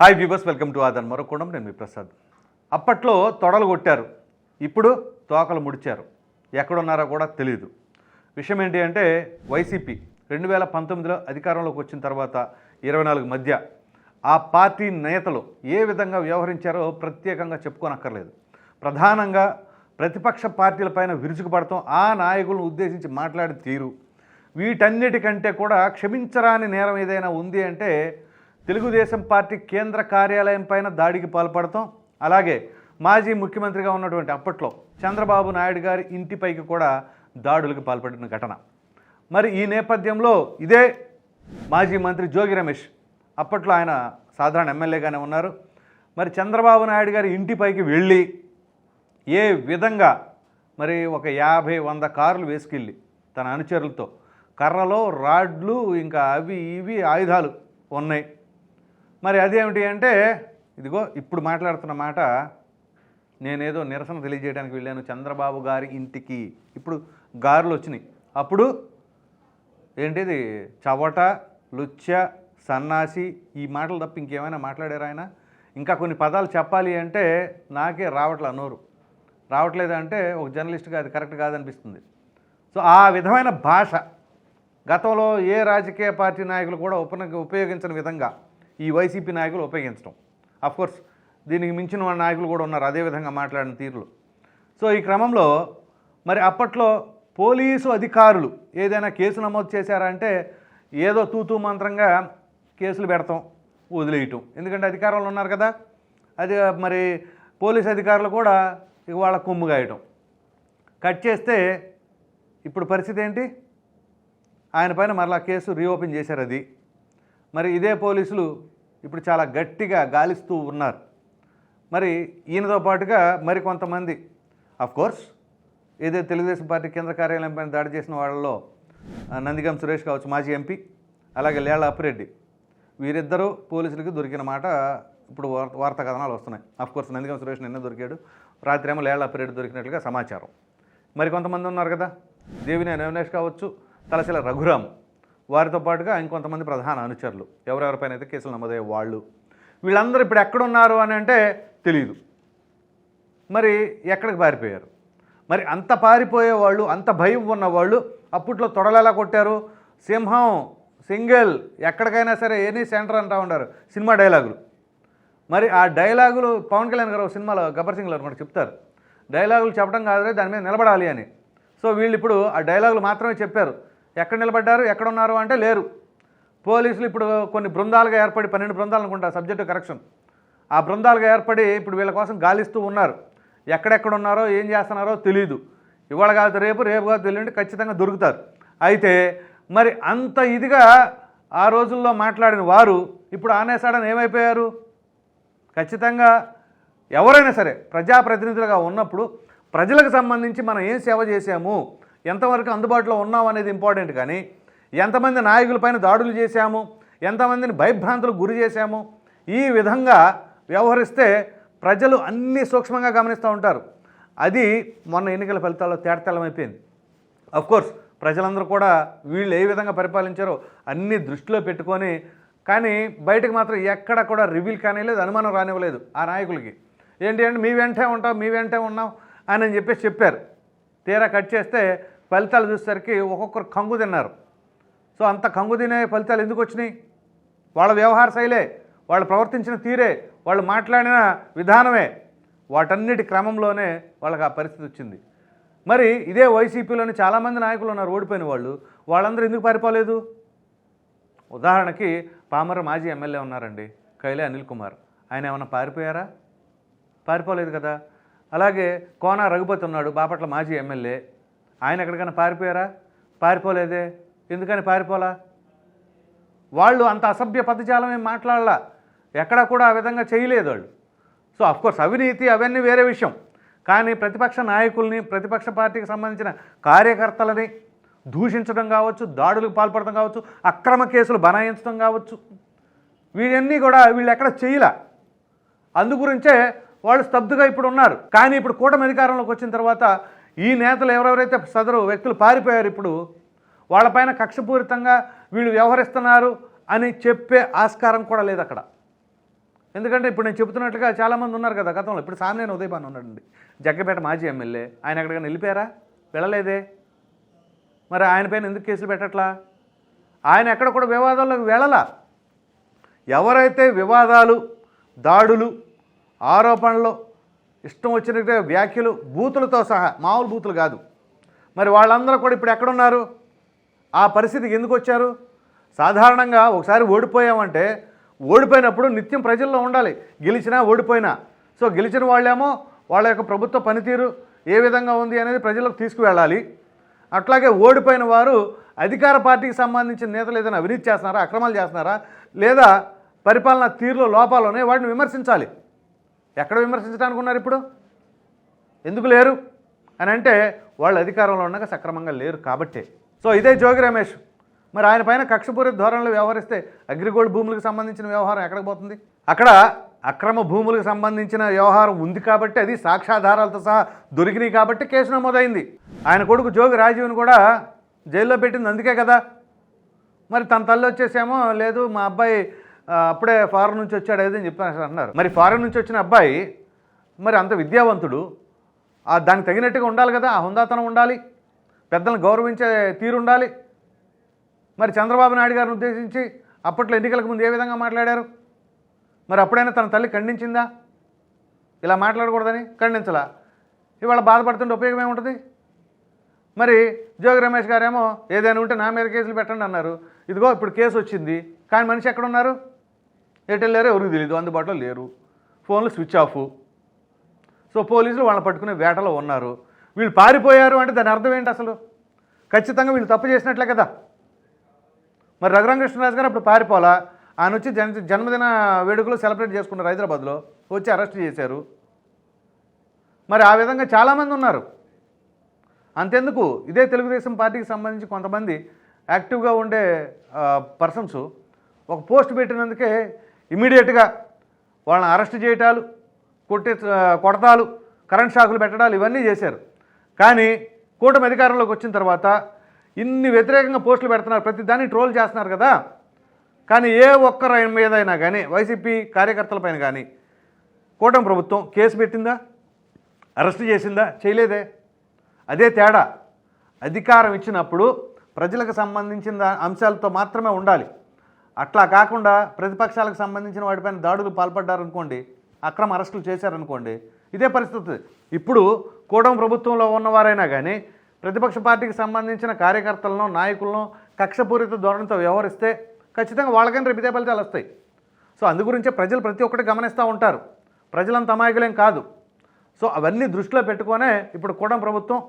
Hi viewers welcome to ఆదన్ మరొకడం నేను మీ ప్రసాద్. అప్పట్లో తొడలు కొట్టారు. ఇప్పుడు తోకలు ముడిచారు. ఎక్కడున్నారో కూడా తెలియదు విషయం ఏంటి అంటే వైసీపీ రెండు వేల పంతొమ్మిదిలో అధికారంలోకి వచ్చిన తర్వాత ఇరవై నాలుగు మధ్య ఆ పార్టీ నేతలు ఏ విధంగా వ్యవహరించారో ప్రత్యేకంగా చెప్పుకోనక్కర్లేదు. ప్రధానంగా ప్రతిపక్ష పార్టీలపైన విరుచుకుపడటం ఆ నాయకులను ఉద్దేశించి మాట్లాడే తీరు. వీటన్నిటికంటే కూడా క్షమించరాని నేరం ఏదైనా ఉంది అంటే తెలుగుదేశం పార్టీ కేంద్ర కార్యాలయం పైన దాడికి పాల్పడటం అలాగే మాజీ ముఖ్యమంత్రిగా ఉన్నటువంటి అప్పట్లో చంద్రబాబు నాయుడు గారి ఇంటిపైకి కూడా దాడులకు పాల్పడిన ఘటన. మరి ఈ నేపథ్యంలో ఇదే మాజీ మంత్రి జోగి రమేష్ అప్పట్లో ఆయన సాధారణ ఎమ్మెల్యేగానే ఉన్నారు. మరి చంద్రబాబు నాయుడు గారి ఇంటిపైకి వెళ్ళి ఏ విధంగా మరి ఒక యాభై వంద కార్లు వేసుకెళ్ళి తన అనుచరులతో కర్రలో రాడ్లు ఇంకా అవి ఇవి ఆయుధాలు ఉన్నాయి. మరి అదేమిటి అంటే ఇదిగో ఇప్పుడు మాట్లాడుతున్న మాట నేనేదో నిరసన తెలియజేయడానికి వెళ్ళాను చంద్రబాబు గారి ఇంటికి. ఇప్పుడు గారులు వచ్చినాయి. అప్పుడు ఏంటిది? చవట లుచ్చ సన్నాసి ఈ మాటలు తప్ప ఇంకేమైనా మాట్లాడారు ఆయన? ఇంకా కొన్ని పదాలు చెప్పాలి అంటే నాకే రావట్లే నోరు. రావట్లేదు అంటే ఒక జర్నలిస్ట్గా అది కరెక్ట్ కాదనిపిస్తుంది. సో ఆ విధమైన భాష గతంలో ఏ రాజకీయ పార్టీ నాయకులు కూడా ఉప ఉపయోగించని విధంగా ఈ వైసీపీ నాయకులు ఉపయోగించడం. అఫ్కోర్స్ దీనికి మించిన నాయకులు కూడా ఉన్నారు అదే విధంగా మాట్లాడిన తీరులు. సో ఈ క్రమంలో మరి అప్పట్లో పోలీసు అధికారులు ఏదైనా కేసు నమోదు చేశారంటే ఏదో తూతూ మంత్రంగా కేసులు పెడతాం వదిలేయటం. ఎందుకంటే అధికారంలో ఉన్నారు కదా అది మరి పోలీస్ అధికారులు కూడా ఇక వాళ్ళ కొమ్ము గాయటం కట్ చేస్తే ఇప్పుడు పరిస్థితి ఏంటి? ఆయన పైన మరలా కేసు రీఓపెన్ చేశారు అది. మరి ఇదే పోలీసులు ఇప్పుడు చాలా గట్టిగా గాలిస్తూ ఉన్నారు. మరి ఈయనతో పాటుగా మరి కొంతమంది కోర్స్ ఏదో తెలుగుదేశం పార్టీ కేంద్ర కార్యాలయం పైన దాడి చేసిన వాళ్ళలో నందిగం సురేష్ కావచ్చు మాజీ ఎంపీ అలాగే లేళ్ళ అప్పిరెడ్డి వీరిద్దరూ పోలీసులకి దొరికిన మాట ఇప్పుడు వార్త వార్తా కథనాలు వస్తున్నాయి కోర్స్ నందిగం సురేష్ నిన్న దొరికాడు. రాత్రి ఏమో లేళ్ళ అప్పిరెడ్డి దొరికినట్లుగా సమాచారం. మరి కొంతమంది ఉన్నారు కదా దేవినేని అవినేష్ కావచ్చు తలసిల రఘురామ్. వారితో పాటుగా ఇంకొంతమంది ప్రధాన అనుచరులు. ఎవరెవరిపైన అయితే కేసులు నమోదయ్యే వాళ్ళు. వీళ్ళందరూ ఇప్పుడు ఎక్కడున్నారు అని అంటే తెలియదు మరి ఎక్కడికి పారిపోయారు? మరి అంత పారిపోయే వాళ్ళు అంత భయం ఉన్న వాళ్ళు అప్పట్లో తొడలెలా కొట్టారు? సింహం సింగిల్ ఎక్కడికైనా సరే ఎనీ సెంటర్ అంటూ ఉంటారు సినిమా డైలాగులు. మరి ఆ డైలాగులు పవన్ కళ్యాణ్ గారు సినిమాలో గబ్బర్ సింగ్లో అనమాట చెప్తారు. డైలాగులు చెప్పడం కాదు దాని మీద నిలబడాలి అని. సో వీళ్ళు ఇప్పుడు ఆ డైలాగులు మాత్రమే చెప్పారు. ఎక్కడ నిలబడ్డారు ఎక్కడ ఉన్నారు అంటే లేరు. పోలీసులు ఇప్పుడు కొన్ని బృందాలుగా ఏర్పడి పన్నెండు బృందాలు అనుకుంటా సబ్జెక్టు కరెక్షన్. ఆ బృందాలుగా ఏర్పడి ఇప్పుడు వీళ్ళ కోసం గాలిస్తూ ఉన్నారు. ఎక్కడెక్కడ ఉన్నారో ఏం చేస్తున్నారో తెలియదు ఇవాళ కాదు రేపు రేపు కాదు తెలియండి ఖచ్చితంగా దొరుకుతారు. అయితే మరి అంత ఇదిగా ఆ రోజుల్లో మాట్లాడిన వారు ఇప్పుడు ఆనేసాడని ఏమైపోయారు? ఖచ్చితంగా ఎవరైనా సరే ప్రజాప్రతినిధులుగా ఉన్నప్పుడు ప్రజలకు సంబంధించి మనం ఏం సేవ చేశాము? ఎంతవరకు అందుబాటులో ఉన్నాం అనేది ఇంపార్టెంట్ కానీ ఎంతమంది నాయకులపైన దాడులు చేశాము ఎంతమందిని భయభ్రాంతులకు గురి చేశాము ఈ విధంగా వ్యవహరిస్తే ప్రజలు అన్నీ సూక్ష్మంగా గమనిస్తూ ఉంటారు. అది మొన్న ఎన్నికల ఫలితాల్లో తేటతెల్లమైపోయింది. కోర్స్ ప్రజలందరూ కూడా వీళ్ళు ఏ విధంగా పరిపాలించారో అన్ని దృష్టిలో పెట్టుకొని కానీ బయటకు మాత్రం ఎక్కడ కూడా రివీల్ కానివ్వలేదు అనుమానం రానివ్వలేదు ఆ నాయకులకి. ఏంటి అంటే మీ వెంటే ఉంటాం మీ వెంటే ఉన్నాం అని అని చెప్పేసి చెప్పారు. తీరా కట్ చేస్తే ఫలితాలు చూసేసరికి ఒక్కొక్కరు కంగు తిన్నారు. సో అంత కంగు తినే ఫలితాలు ఎందుకు వచ్చినాయి? వాళ్ళ వ్యవహార శైలే వాళ్ళు ప్రవర్తించిన తీరే వాళ్ళు మాట్లాడిన విధానమే. వాటన్నిటి క్రమంలోనే వాళ్ళకి ఆ పరిస్థితి వచ్చింది. మరి ఇదే వైసీపీలోని చాలామంది నాయకులు ఉన్నారు ఓడిపోయిన వాళ్ళు. వాళ్ళందరూ ఎందుకు పారిపోలేదు? ఉదాహరణకి పామర మాజీ ఎమ్మెల్యే ఉన్నారండి కైలే అనిల్ కుమార్. ఆయన ఏమైనా పారిపోయారా? పారిపోలేదు కదా. అలాగే కోన రఘుపతి ఉన్నాడు బాపట్ల మాజీ ఎమ్మెల్యే. ఆయన ఎక్కడికైనా పారిపోయారా? పారిపోలేదే. ఎందుకని పారిపోలా? వాళ్ళు అంత అసభ్య పదజాలం ఏం మాట్లాడలా? ఎక్కడా కూడా ఆ విధంగా చేయలేదు వాళ్ళు. సో అఫ్కోర్స్ అవినీతి అవన్నీ వేరే విషయం. కానీ ప్రతిపక్ష నాయకుల్ని ప్రతిపక్ష పార్టీకి సంబంధించిన కార్యకర్తలని దూషించడం కావచ్చు దాడులకు పాల్పడటం కావచ్చు అక్రమ కేసులు బనాయించడం కావచ్చు వీళ్ళన్నీ కూడా వీళ్ళు ఎక్కడ చేయలే? అందుగురించే వాళ్ళు స్తబ్దుగా ఇప్పుడు ఉన్నారు. కానీ ఇప్పుడు కూటమి అధికారంలోకి వచ్చిన తర్వాత ఈ నేతలు ఎవరెవరైతే సదరు వ్యక్తులు పారిపోయారు ఇప్పుడు వాళ్ళపైన కక్షపూరితంగా వీళ్ళు వ్యవహరిస్తున్నారు అని చెప్పే ఆస్కారం కూడా లేదు అక్కడ. ఎందుకంటే ఇప్పుడు నేను చెబుతున్నట్లుగా చాలామంది ఉన్నారు కదా గతంలో. ఇప్పుడు సామినేని ఉదయభాన్ ఉన్నాడండి. జగ్గపేట మాజీ ఎమ్మెల్యే. ఆయన ఎక్కడికైనా వెళ్ళిపోయారా? వెళ్ళలేదే. మరి ఆయన పైన ఎందుకు కేసులు పెట్టట్లా? ఆయన ఎక్కడ కూడా వివాదాల్లోకి వెళ్ళలా. ఎవరైతే వివాదాలు దాడులు ఆరోపణలు ఇష్టం వచ్చినట్టు వ్యాఖ్యలు బూతులతో సహా మామూలు బూతులు కాదు. మరి వాళ్ళందరూ కూడా ఇప్పుడు ఎక్కడున్నారు? ఆ పరిస్థితికి ఎందుకు వచ్చారు? సాధారణంగా ఒకసారి ఓడిపోయామంటే ఓడిపోయినప్పుడు నిత్యం ప్రజల్లో ఉండాలి. గెలిచినా ఓడిపోయినా. సో గెలిచిన వాళ్ళేమో వాళ్ళ యొక్క ప్రభుత్వ పనితీరు ఏ విధంగా ఉంది అనేది ప్రజలకు తీసుకువెళ్ళాలి. అట్లాగే ఓడిపోయిన వారు అధికార పార్టీకి సంబంధించిన నేతలు ఏదైనా అవినీతి చేస్తున్నారా అక్రమాలు చేస్తున్నారా లేదా పరిపాలన తీరులో లోపాలు ఉన్నాయి వాటిని విమర్శించాలి. ఎక్కడ విమర్శించడానికి ఉన్నారు ఇప్పుడు? ఎందుకు లేరు? అని అంటే వాళ్ళు అధికారంలో ఉండగా సక్రమంగా లేరు కాబట్టే. సో ఇదే జోగి రమేష్. మరి ఆయన పైన కక్షపూరిత ధోరణిలో వ్యవహరిస్తే అగ్రిగోల్డ్ భూములకు సంబంధించిన వ్యవహారం ఎక్కడికి పోతుంది? అక్కడ అక్రమ భూములకు సంబంధించిన వ్యవహారం ఉంది కాబట్టి అది సాక్ష్యాధారాలతో సహా దొరికినాయి కాబట్టి కేసు నమోదైంది. ఆయన కొడుకు జోగి రాజీవ్ని కూడా జైల్లో పెట్టింది అందుకే కదా. మరి తన తల్లి వచ్చేసేమో లేదు మా అబ్బాయి అప్పుడే ఫారెన్ నుంచి వచ్చాడు ఏదని అని చెప్పి అన్నారు. మరి ఫారెన్ నుంచి వచ్చిన అబ్బాయి మరి అంత విద్యావంతుడు ఆ దానికి తగినట్టుగా ఉండాలి కదా ఆ హుందాతనం ఉండాలి పెద్దలను గౌరవించే తీరు ఉండాలి. మరి చంద్రబాబు నాయుడు గారిని ఉద్దేశించి అప్పట్లో ఎన్నికలకు ముందు ఏ విధంగా మాట్లాడారు? మరి అప్పుడైనా తన తల్లి ఖండించిందా? ఇలా మాట్లాడకూడదని ఖండించలా. ఇవాళ బాధపడుతుంటే ఉపయోగం ఏముంటుంది? మరి జోగి రమేష్ గారేమో ఏదైనా ఉంటే నా మీద కేసులు పెట్టండి అన్నారు. ఇదిగో ఇప్పుడు కేసు వచ్చింది. కానీ మనిషి ఎక్కడున్నారు? ఉన్నారు లేరో? ఎవరికి తెలియదు అందుబాటులో లేరు. ఫోన్లు స్విచ్ ఆఫ్. సో పోలీసులు వాళ్ళని పట్టుకునే వేటలో ఉన్నారు. వీళ్ళు పారిపోయారు అంటే దాని అర్థం ఏంటి అసలు? ఖచ్చితంగా వీళ్ళు తప్పు చేసినట్లే కదా. మరి రఘురామకృష్ణరాజు గారు అప్పుడు పారిపోలా ఆయన వచ్చి జన జన్మదిన వేడుకలు సెలబ్రేట్ చేసుకున్నారు హైదరాబాద్లో. వచ్చి అరెస్ట్ చేశారు. మరి ఆ విధంగా చాలామంది ఉన్నారు. అంతెందుకు? ఇదే తెలుగుదేశం పార్టీకి సంబంధించి కొంతమంది యాక్టివ్గా ఉండే పర్సన్స్ ఒక పోస్ట్ పెట్టినందుకే ఇమీడియట్గా వాళ్ళని అరెస్ట్ చేయటాలు కొట్టి కొడతాలు కరెంట్ షాకులు పెట్టడాలు ఇవన్నీ చేశారు. కానీ కూటమి అధికారంలోకి వచ్చిన తర్వాత ఇన్ని వ్యతిరేకంగా పోస్టులు పెడుతున్నారు ప్రతి దాన్ని ట్రోల్ చేస్తున్నారు కదా. కానీ ఏ ఒక్కరి మీదైనా కానీ వైసీపీ కార్యకర్తలపైన కానీ కూటమి ప్రభుత్వం కేసు పెట్టిందా? అరెస్ట్ చేసిందా? చేయలేదే. అదే తేడా. అధికారం ఇచ్చినప్పుడు ప్రజలకు సంబంధించిన అంశాలతో మాత్రమే ఉండాలి. అట్లా కాకుండా ప్రతిపక్షాలకు సంబంధించిన వాటిపైన దాడులు పాల్పడ్డారనుకోండి అక్రమ అరెస్టులు చేశారనుకోండి ఇదే పరిస్థితి. ఇప్పుడు కూటమి ప్రభుత్వంలో ఉన్నవారైనా కానీ ప్రతిపక్ష పార్టీకి సంబంధించిన కార్యకర్తలను నాయకులను కక్షపూరిత ధోరణితో వ్యవహరిస్తే ఖచ్చితంగా వాళ్ళకైనా రేపు ఇదే ఫలితాలు వస్తాయి. సో అందుగురించే ప్రజలు ప్రతి ఒక్కటి గమనిస్తూ ఉంటారు. ప్రజలంత అమాయకులేం కాదు. సో అవన్నీ దృష్టిలో పెట్టుకొనే ఇప్పుడు కూటమి ప్రభుత్వం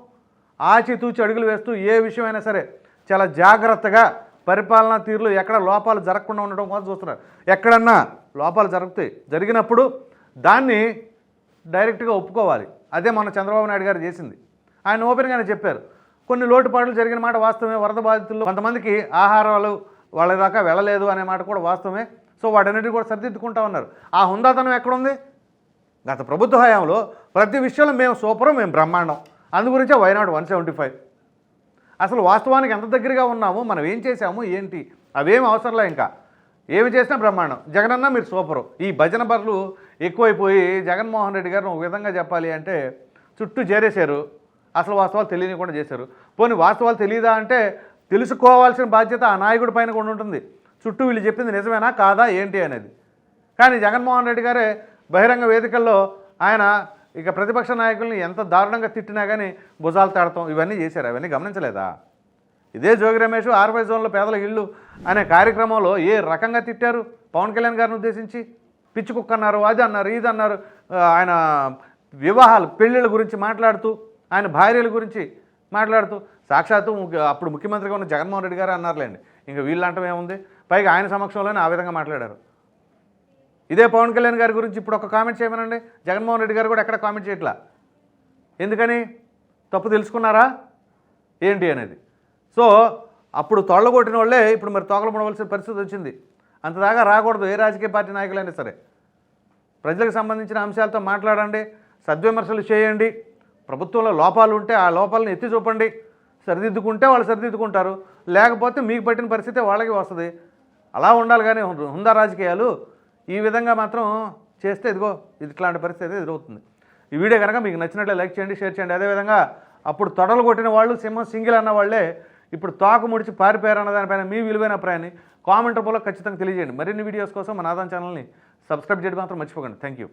ఆచితూచి అడుగులు వేస్తూ ఏ విషయమైనా సరే చాలా జాగ్రత్తగా పరిపాలనా తీరులో ఎక్కడ లోపాలు జరగకుండా ఉండడం కోసం చూస్తున్నారు. ఎక్కడన్నా లోపాలు జరుగుతాయి. జరిగినప్పుడు దాన్ని డైరెక్ట్గా ఒప్పుకోవాలి. అదే మన చంద్రబాబు నాయుడు గారు చేసింది. ఆయన ఓపెన్గానే చెప్పారు. కొన్ని లోటుపాట్లు జరిగిన మాట వాస్తవమే. వరద బాధితుల్లో కొంతమందికి ఆహారాలు వాళ్ళ దాకా వెళ్ళలేదు అనే మాట కూడా వాస్తవమే. సో వాటన్నిటిని కూడా సరిదిద్దుకుంటా ఉన్నారు. ఆ హుందాతనం ఎక్కడుంది? గత ప్రభుత్వ హయాంలో ప్రతి విషయంలో మేము సూపర్ మేము బ్రహ్మాండం. అందుగురించే వైనాడు వన్ సెవెంటీ ఫైవ్. అసలు వాస్తవానికి ఎంత దగ్గరగా ఉన్నాము మనం ఏం చేసాము ఏంటి? అవేం అవసరంలే ఇంకా. ఏమి చేసినా బ్రహ్మాండం. జగనన్న మీరు సూపరు. ఈ భజన బరులు ఎక్కువైపోయి జగన్మోహన్ రెడ్డి గారిని ఒక విధంగా చెప్పాలి అంటే చుట్టూ చేరేశారు. అసలు వాస్తవాలు తెలియనికుండా చేశారు. పోనీ వాస్తవాలు తెలియదా అంటే తెలుసుకోవాల్సిన బాధ్యత ఆ నాయకుడి పైన కూడా ఉంటుంది. చుట్టూ వీళ్ళు చెప్పింది నిజమేనా కాదా ఏంటి అనేది. కానీ జగన్మోహన్ రెడ్డి గారే బహిరంగ వేదికల్లో ఆయన ఇక ప్రతిపక్ష నాయకుల్ని ఎంత దారుణంగా తిట్టినా కానీ భుజాలు తాడతాం. ఇవన్నీ చేశారు? అవన్నీ గమనించలేదా? ఇదే జోగి రమేష్ ఆర్వై జోన్లో పేదల ఇళ్ళు అనే కార్యక్రమంలో ఏ రకంగా తిట్టారు? పవన్ కళ్యాణ్ గారిని ఉద్దేశించి? పిచ్చి కుక్క అన్నారు అది అన్నారు ఇది అన్నారు. ఆయన వివాహాలు పెళ్ళిళ్ళ గురించి మాట్లాడుతూ ఆయన భార్యల గురించి మాట్లాడుతూ సాక్షాత్తు అప్పుడు ముఖ్యమంత్రిగా ఉన్న జగన్మోహన్ రెడ్డి గారు అన్నారులేండి. ఇంకా వీళ్ళంటం ఏముంది? పైగా ఆయన సమక్షంలోనే ఆ విధంగా మాట్లాడారు. ఇదే పవన్ కళ్యాణ్ గారి గురించి ఇప్పుడు ఒక కామెంట్ చేయమనండి. జగన్మోహన్ రెడ్డి గారు కూడా ఎక్కడ కామెంట్ చేయట్లా? ఎందుకని? తప్పు తెలుసుకున్నారా? ఏంటి అనేది. సో అప్పుడు తొళ్ళగొట్టిన వాళ్ళే ఇప్పుడు మరి తోకలు పడవలసిన పరిస్థితి వచ్చింది. అంతదాకా రాకూడదు. ఏ రాజకీయ పార్టీ నాయకులైనా సరే. ప్రజలకు సంబంధించిన అంశాలతో మాట్లాడండి. సద్విమర్శలు చేయండి. ప్రభుత్వంలో లోపాలు ఉంటే ఆ లోపాలను ఎత్తి చూపండి. సరిదిద్దుకుంటే వాళ్ళు సరిదిద్దుకుంటారు. లేకపోతే మీకు పట్టిన పరిస్థితి వాళ్ళకి వస్తుంది. అలా ఉండాలి కానీ హుందా రాజకీయాలు? ఈ విధంగా మాత్రం చేస్తే ఇదిగో ఇది ఇట్లాంటి పరిస్థితి ఎదురవుతుంది. ఈ వీడియో కనుక మీకు నచ్చినట్లే లైక్ చేయండి షేర్ చేయండి. అదేవిధంగా అప్పుడు తొడలు కొట్టిన వాళ్ళు సింహం సింగిల్ అన్న వాళ్ళే ఇప్పుడు తాకు ముడిచి పారిపోయారు అన్న దానిపైన మీ విలువైన అభిప్రాయాన్ని కామెంట్ రూపంలో ఖచ్చితంగా తెలియజేయండి. మరిన్ని వీడియోస్ కోసం మన ఆదాం ఛానల్ని సబ్స్క్రైబ్ చేయడం మాత్రం మర్చిపోకండి. Thank you